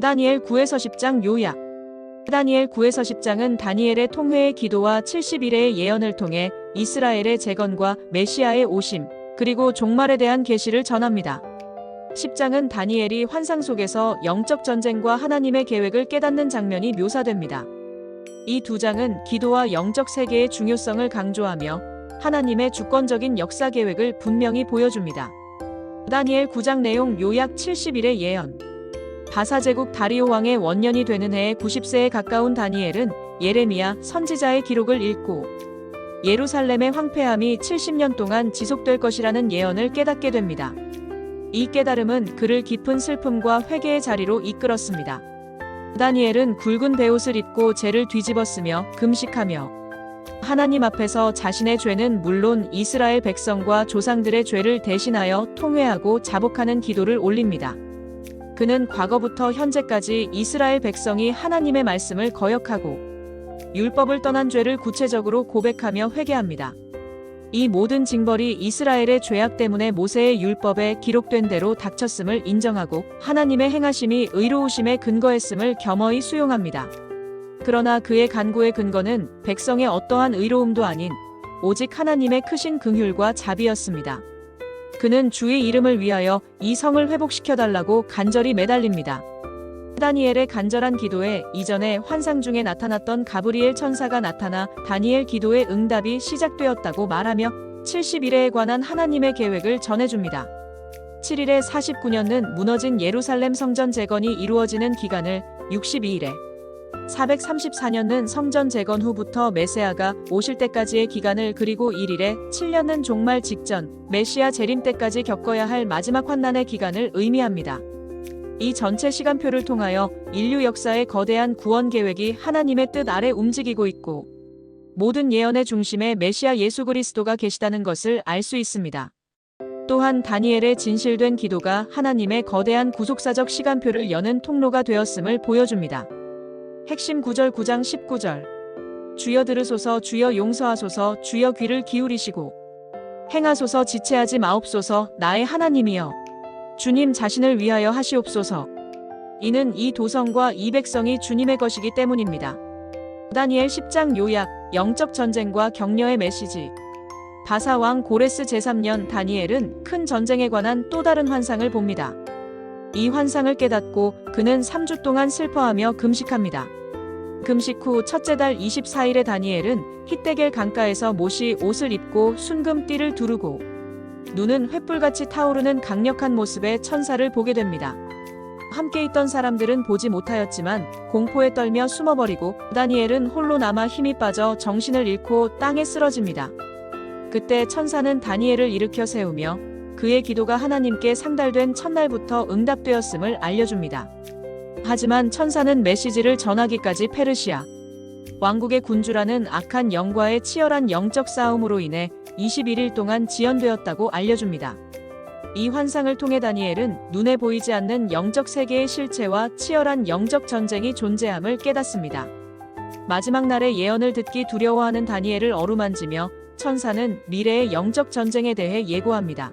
다니엘 9에서 10장 요약 다니엘 9에서 10장은 다니엘의 통회의 기도와 70일의 예언을 통해 이스라엘의 재건과 메시아의 오심, 그리고 종말에 대한 계시를 전합니다. 10장은 다니엘이 환상 속에서 영적 전쟁과 하나님의 계획을 깨닫는 장면이 묘사됩니다. 이 두 장은 기도와 영적 세계의 중요성을 강조하며 하나님의 주권적인 역사 계획을 분명히 보여줍니다. 다니엘 9장 내용 요약 70일의 예언 바사제국 다리오 왕의 원년이 되는 해에 90세에 가까운 다니엘은 예레미야 선지자의 기록을 읽고 예루살렘의 황폐함이 70년 동안 지속될 것이라는 예언을 깨닫게 됩니다. 이 깨달음은 그를 깊은 슬픔과 회개의 자리로 이끌었습니다. 다니엘은 굵은 베옷을 입고 죄를 뒤집었으며 금식하며 하나님 앞에서 자신의 죄는 물론 이스라엘 백성과 조상들의 죄를 대신하여 통회하고 자복하는 기도를 올립니다. 그는 과거부터 현재까지 이스라엘 백성이 하나님의 말씀을 거역하고 율법을 떠난 죄를 구체적으로 고백하며 회개합니다. 이 모든 징벌이 이스라엘의 죄악 때문에 모세의 율법에 기록된 대로 닥쳤음을 인정하고 하나님의 행하심이 의로우심에 근거했음을 겸허히 수용합니다. 그러나 그의 간구의 근거는 백성의 어떠한 의로움도 아닌 오직 하나님의 크신 긍휼과 자비였습니다. 그는 주의 이름을 위하여 이 성을 회복시켜 달라고 간절히 매달립니다. 다니엘의 간절한 기도에 이전에 환상 중에 나타났던 가브리엘 천사가 나타나 다니엘 기도의 응답이 시작되었다고 말하며 70일에 관한 하나님의 계획을 전해줍니다. 7일에 49년은 무너진 예루살렘 성전 재건이 이루어지는 기간을 62일에 434년은 성전 재건 후부터 메세아가 오실 때까지의 기간을 그리고 1일에 7년은 종말 직전 메시아 재림 때까지 겪어야 할 마지막 환난의 기간을 의미합니다. 이 전체 시간표를 통하여 인류 역사의 거대한 구원 계획이 하나님의 뜻 아래 움직이고 있고 모든 예언의 중심에 메시아 예수 그리스도가 계시다는 것을 알 수 있습니다. 또한 다니엘의 진실된 기도가 하나님의 거대한 구속사적 시간표를 여는 통로가 되었음을 보여줍니다. 핵심 구절 9장 19절 주여 들으소서 주여 용서하소서 주여 귀를 기울이시고 행하소서 지체하지 마옵소서 나의 하나님이여 주님 자신을 위하여 하시옵소서 이는 이 도성과 이 백성이 주님의 것이기 때문입니다. 다니엘 10장 요약 영적 전쟁과 격려의 메시지 바사 왕 고레스 제3년 다니엘은 큰 전쟁에 관한 또 다른 환상을 봅니다. 이 환상을 깨닫고 그는 3주 동안 슬퍼하며 금식합니다. 금식 후 첫째 달 24일에 다니엘은 히데겔 강가에서 못이 옷을 입고 순금띠를 두르고 눈은 횃불같이 타오르는 강력한 모습의 천사를 보게 됩니다. 함께 있던 사람들은 보지 못하였지만 공포에 떨며 숨어버리고 다니엘은 홀로 남아 힘이 빠져 정신을 잃고 땅에 쓰러집니다. 그때 천사는 다니엘을 일으켜 세우며 그의 기도가 하나님께 상달된 첫날부터 응답되었음을 알려줍니다. 하지만 천사는 메시지를 전하기까지 페르시아 왕국의 군주라는 악한 영과의 치열한 영적 싸움으로 인해 21일 동안 지연되었다고 알려줍니다. 이 환상을 통해 다니엘은 눈에 보이지 않는 영적 세계의 실체와 치열한 영적 전쟁이 존재함을 깨닫습니다. 마지막 날의 예언을 듣기 두려워하는 다니엘을 어루만지며 천사는 미래의 영적 전쟁에 대해 예고합니다.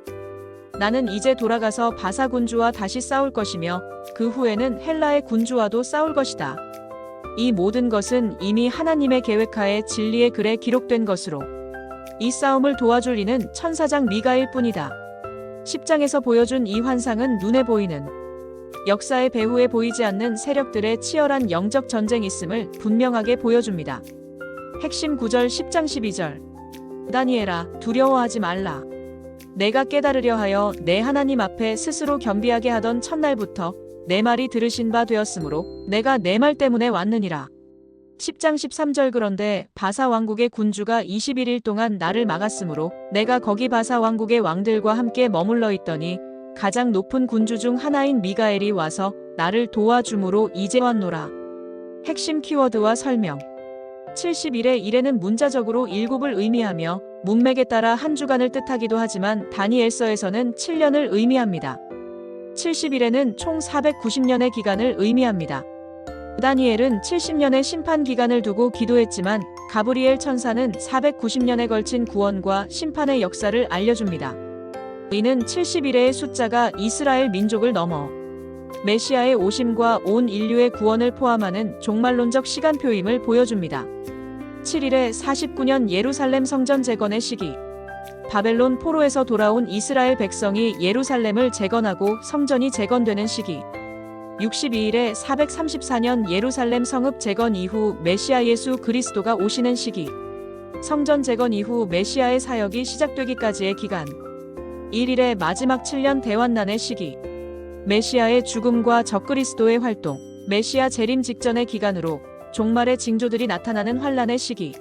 나는 이제 돌아가서 바사 군주와 다시 싸울 것이며 그 후에는 헬라의 군주와도 싸울 것이다. 이 모든 것은 이미 하나님의 계획하에 진리의 글에 기록된 것으로 이 싸움을 도와줄 이는 천사장 미가일 뿐이다. 10장에서 보여준 이 환상은 눈에 보이는 역사의 배후에 보이지 않는 세력들의 치열한 영적 전쟁이 있음을 분명하게 보여줍니다. 핵심 9절 10장 12절 다니엘아 두려워하지 말라. 내가 깨달으려 하여 내 하나님 앞에 스스로 겸비하게 하던 첫날부터 내 말이 들으신 바 되었으므로 내가 내 말 때문에 왔느니라. 10장 13절 그런데 바사 왕국의 군주가 21일 동안 나를 막았으므로 내가 거기 바사 왕국의 왕들과 함께 머물러 있더니 가장 높은 군주 중 하나인 미가엘이 와서 나를 도와줌으로 이제 왔노라. 핵심 키워드와 설명 71의 1에는 문자적으로 일곱을 의미하며 문맥에 따라 한 주간을 뜻하기도 하지만 다니엘서에서는 7년을 의미합니다. 71에는 총 490년의 기간을 의미합니다. 다니엘은 70년의 심판 기간을 두고 기도했지만 가브리엘 천사는 490년에 걸친 구원과 심판의 역사를 알려줍니다. 이는 71회의 숫자가 이스라엘 민족을 넘어 메시아의 오심과 온 인류의 구원을 포함하는 종말론적 시간표임을 보여줍니다. 7일에 49년 예루살렘 성전 재건의 시기. 바벨론 포로에서 돌아온 이스라엘 백성이 예루살렘을 재건하고 성전이 재건되는 시기. 62일에 434년 예루살렘 성읍 재건 이후 메시아 예수 그리스도가 오시는 시기. 성전 재건 이후 메시아의 사역이 시작되기까지의 기간. 1일의 마지막 7년 대환난의 시기. 메시아의 죽음과 적그리스도의 활동. 메시아 재림 직전의 기간으로 종말의 징조들이 나타나는 환란의 시기.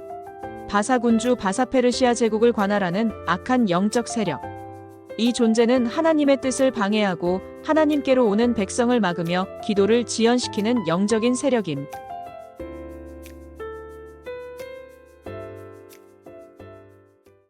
바사군주 바사페르시아 제국을 관할하는 악한 영적 세력. 이 존재는 하나님의 뜻을 방해하고 하나님께로 오는 백성을 막으며 기도를 지연시키는 영적인 세력임.